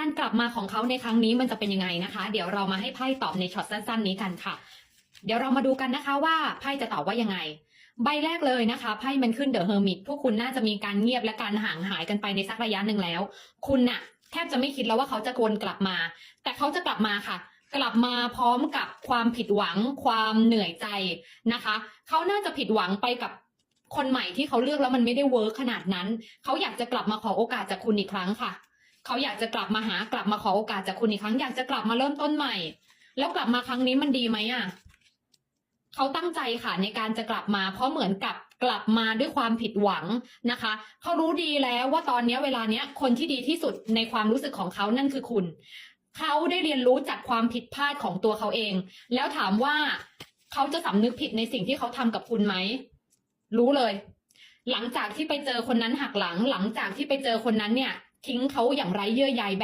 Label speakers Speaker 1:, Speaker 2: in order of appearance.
Speaker 1: การกลับมาของเขาในครั้งนี้มันจะเป็นยังไงนะคะ เดี๋ยวเรามาให้ไพ่ตอบในช็อตสั้น ๆ นี้กันค่ะ เดี๋ยวเรามาดูกันนะคะว่าไพ่จะตอบว่ายังไง ใบแรกเลยนะคะไพ่มันขึ้นเดอะเฮอร์มิตพวกคุณน่าจะมีการเงียบและการห่างหายกันไปในสักระยะหนึ่งแล้ว คุณน่ะ แทบจะไม่คิดแล้วว่าเขาจะวนกลับมา แต่เขาจะกลับมาค่ะกลับมาพร้อมกับความผิดหวังความเหนื่อยใจนะคะ เขาน่าจะผิดหวังไปกับคนใหม่ที่เขาเลือกแล้วมันไม่ได้เวิร์กขนาดนั้น เขาอยากจะกลับมาขอโอกาสจากคุณอีกครั้งค่ะ เขาอยากจะกลับมาหากลับมาขอโอกาสจากคุณอีกครั้ง อยากจะกลับมาเริ่มต้นใหม่ แล้วกลับมาครั้งนี้มันดีไหมอะเขาตั้งใจค่ะในการจะกลับมา เพราะเหมือนกับกลับมาด้วยความผิดหวังนะคะเขารู้ดีแล้วว่าตอนนี้เวลาเนี้ยคนที่ดีที่สุดในความรู้สึกของเขานั่นคือคุณ เขาได้เรียนรู้จากความผิดพลาดของตัวเขาเอง แล้วถามว่าเขาจะสำนึกผิดในสิ่งที่เขาทำกับคุณไหมรู้เลย หลังจากที่ไปเจอคนนั้นหักหลัง หลังจากที่ไปเจอคนนั้นเนี่ย ทิ้งเขาอย่างไร้เยื่อใยแบบ